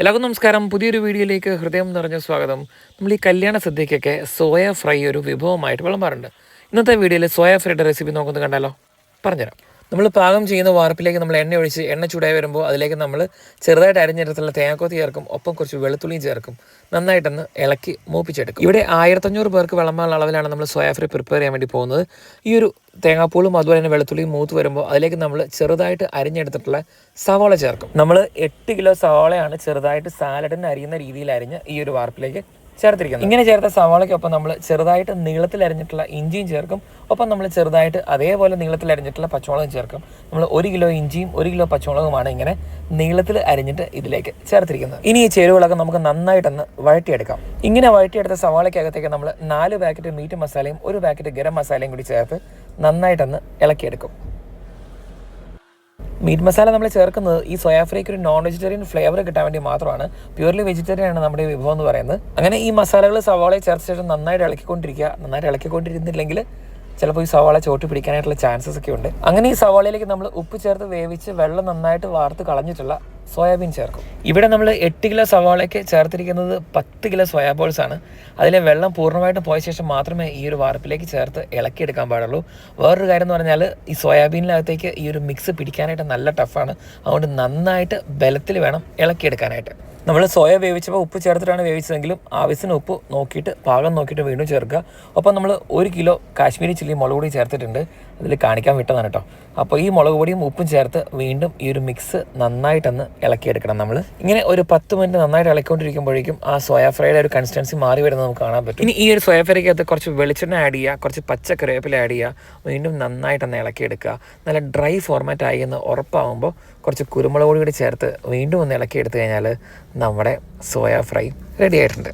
എല്ലാവർക്കും നമസ്കാരം. പുതിയൊരു വീഡിയോയിലേക്ക് ഹൃദയം നിറഞ്ഞ സ്വാഗതം. നമ്മൾ ഈ കല്യാണ സദ്യക്കൊക്കെ സോയ ഫ്രൈ ഒരു വിഭവമായിട്ട് വിളമ്പാറുണ്ട്. ഇന്നത്തെ വീഡിയോയിൽ സോയ ഫ്രൈയുടെ റെസിപ്പി നോക്കുന്നത് കണ്ടാലോ? പറഞ്ഞുതരാം. നമ്മൾ പാകം ചെയ്യുന്ന വാർപ്പിലേക്ക് നമ്മൾ എണ്ണ ഒഴിച്ച് എണ്ണ ചൂടായി വരുമ്പോൾ അതിലേക്ക് നമ്മൾ ചെറുതായിട്ട് അരിഞ്ഞെടുത്തുള്ള തേങ്ങാക്കോത്ത് ചേർക്കും. ഒപ്പം കുറച്ച് വെളുത്തുള്ളിയും ചേർക്കും. നന്നായിട്ടൊന്ന് ഇളക്കി മൂപ്പിച്ചെടുക്കും. ഇവിടെ ആയിരത്തഞ്ഞൂറ് പേർക്ക് വിളമ്പാനുള്ള അളവിലാണ് നമ്മൾ സോയാഫ്രീ ഫ്രൈ പ്രിപ്പയർ ചെയ്യാൻ വേണ്ടി പോകുന്നത്. ഈ ഒരു തേങ്ങാപ്പൂളും അതുപോലെ തന്നെ വെളുത്തുള്ളിയും മൂത്ത് വരുമ്പോൾ അതിലേക്ക് നമ്മൾ ചെറുതായിട്ട് അരിഞ്ഞെടുത്തിട്ടുള്ള സവാള ചേർക്കും. നമ്മൾ എട്ട് കിലോ സവാളയാണ് ചെറുതായിട്ട് സാലഡിന് അരിയുന്ന രീതിയിൽ അരിഞ്ഞ് ഈ ഒരു വാർപ്പിലേക്ക് ചേർത്തിരിക്കുന്നത്. ഇങ്ങനെ ചേർത്ത സവാളയ്ക്കൊപ്പം നമ്മൾ ചെറുതായിട്ട് നീളത്തിൽ അരിഞ്ഞിട്ടുള്ള ഇഞ്ചിയും ചേർക്കും. ഒപ്പം നമ്മൾ ചെറുതായിട്ട് അതേപോലെ നീളത്തിൽ അരിഞ്ഞിട്ടുള്ള പച്ചമുളകും ചേർക്കും. നമ്മൾ ഒരു കിലോ ഇഞ്ചിയും ഒരു കിലോ പച്ചമുളകുമാണ് ഇങ്ങനെ നീളത്തിൽ അരിഞ്ഞിട്ട് ഇതിലേക്ക് ചേർത്തിരിക്കുന്നത്. ഇനി ഈ ചേരുവകളൊക്കെ നമുക്ക് നന്നായിട്ടൊന്ന് വഴറ്റിയെടുക്കാം. ഇങ്ങനെ വഴറ്റിയെടുത്ത സവാളയ്ക്കകത്തേക്ക് നമ്മൾ നാല് പാക്കറ്റ് മീറ്റ് മസാലയും ഒരു പാക്കറ്റ് ഗരം മസാലയും കൂടി ചേർത്ത് നന്നായിട്ടൊന്ന് ഇളക്കിയെടുക്കും. മീറ്റ് മസാല നമ്മൾ ചേർക്കുന്നത് ഈ സോയാ ഫ്രൈക്ക് ഒരു നോൺ വെജിറ്റേറിയൻ ഫ്ലേവർ കിട്ടാൻ വേണ്ടി മാത്രമാണ്. പ്യൂർലി വെജിറ്റേറിയൻ ആണ് നമ്മുടെ വിഭവം എന്ന് പറയുന്നത്. അങ്ങനെ ഈ മസാലകൾ സവാളയെ ചേർത്ത ശേഷം നന്നായിട്ട് ഇളക്കിക്കൊണ്ടിരിക്കുക. നന്നായിട്ട് ഇളക്കിക്കൊണ്ടിരുന്നില്ലെങ്കിൽ ചിലപ്പോൾ ഈ സവാള ചോട്ടി പിടിക്കാനായിട്ടുള്ള ചാൻസസ് ഒക്കെ ഉണ്ട്. അങ്ങനെ ഈ സവാളയിലേക്ക് നമ്മൾ ഉപ്പ് ചേർത്ത് വേവിച്ച് വെള്ളം നന്നായിട്ട് വാർത്ത് കളഞ്ഞിട്ടുള്ള സോയാബീൻ ചേർക്കും. ഇവിടെ നമ്മൾ എട്ട് കിലോ സവാളയ്ക്ക് ചേർത്തിരിക്കുന്നത് പത്ത് കിലോ സോയാബോൾസ് ആണ്. അതിലെ വെള്ളം പൂർണമായിട്ടും പോയ ശേഷം മാത്രമേ ഈ ഒരു വാർപ്പിലേക്ക് ചേർത്ത് ഇളക്കിയെടുക്കാൻ പാടുള്ളൂ. വേറൊരു കാര്യം എന്ന് പറഞ്ഞാൽ ഈ സോയാബീനിനകത്തേക്ക് ഈ ഒരു മിക്സ് പിടിക്കാനായിട്ട് നല്ല ടഫാണ് അതുകൊണ്ട് നന്നായിട്ട് ബലത്തിൽ വേണം ഇളക്കിയെടുക്കാനായിട്ട്. നമ്മൾ സോയ വേവിച്ചപ്പോൾ ഉപ്പ് ചേർത്തിട്ടാണ് വേവിച്ചതെങ്കിലും ആവശ്യത്തിന് ഉപ്പ് നോക്കിയിട്ട് പാകം നോക്കിയിട്ട് വീണ്ടും ചേർക്കുക. അപ്പോൾ നമ്മൾ ഒരു കിലോ കാശ്മീരി ചില്ലി മുളക് പൊടി ചേർത്തിട്ടുണ്ട്. അതിൽ കാണിക്കാൻ വിട്ടതാണ് കേട്ടോ. അപ്പോൾ ഈ മുളക് പൊടിയും ഉപ്പും ചേർത്ത് വീണ്ടും ഈ ഒരു മിക്സ് നന്നായിട്ടൊന്ന് ഇളക്കിയെടുക്കണം നമ്മൾ. ഇങ്ങനെ ഒരു പത്ത് മിനിറ്റ് നന്നായിട്ട് ഇളക്കിക്കൊണ്ടിരിക്കുമ്പോഴേക്കും ആ സോയ ഫ്രൈയുടെ ഒരു കൺസിസ്റ്റൻസി മാറി വരുന്നത് നമുക്ക് കാണാൻ പറ്റും. ഇനി ഈ ഒരു സോയ ഫ്രൈക്കകത്ത് കുറച്ച് വെളിച്ചെണ്ണ ആഡ് ചെയ്യുക കുറച്ച് പച്ച കറിവേപ്പില ആഡ് ചെയ്യുക. വീണ്ടും നന്നായിട്ടൊന്ന് ഇളക്കിയെടുക്കുക. നല്ല ഡ്രൈ ഫോർമാറ്റ് ആയി എന്ന് ഉറപ്പാകുമ്പോൾ കുറച്ച് കുരുമുളക് പൊടി കൂടി ചേർത്ത് വീണ്ടും ഒന്ന് ഇളക്കിയെടുത്ത് കഴിഞ്ഞാൽ നമ്മുടെ സോയ ഫ്രൈ റെഡി ആയിട്ടുണ്ട്.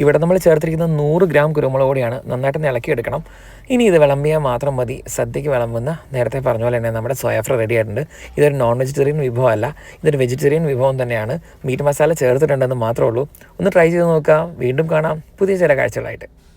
ഇവിടെ നമ്മൾ ചേർത്തിരിക്കുന്ന നൂറ് ഗ്രാം കുരുമുളക് പൊടിയാണ് നന്നായിട്ട് ഇളക്കിയെടുക്കണം. ഇനി ഇത് വിളമ്പിയാൽ മാത്രം മതി. സദ്യയ്ക്ക് വിളമ്പുന്ന നേരത്തെ പറഞ്ഞ പോലെ തന്നെ നമ്മുടെ സോയ ഫ്രൈ റെഡി ആയിട്ടുണ്ട്. ഇതൊരു നോൺ വെജിറ്റേറിയൻ വിഭവമല്ല ഇതൊരു വെജിറ്റേറിയൻ വിഭവം തന്നെയാണ്. മീറ്റ് മസാല ചേർത്തിട്ടുണ്ടെന്ന് മാത്രമേ ഉള്ളൂ. ഒന്ന് ട്രൈ ചെയ്ത് നോക്കാം. വീണ്ടും കാണാം. പുതിയ ചില കാഴ്ചകളായിട്ട്.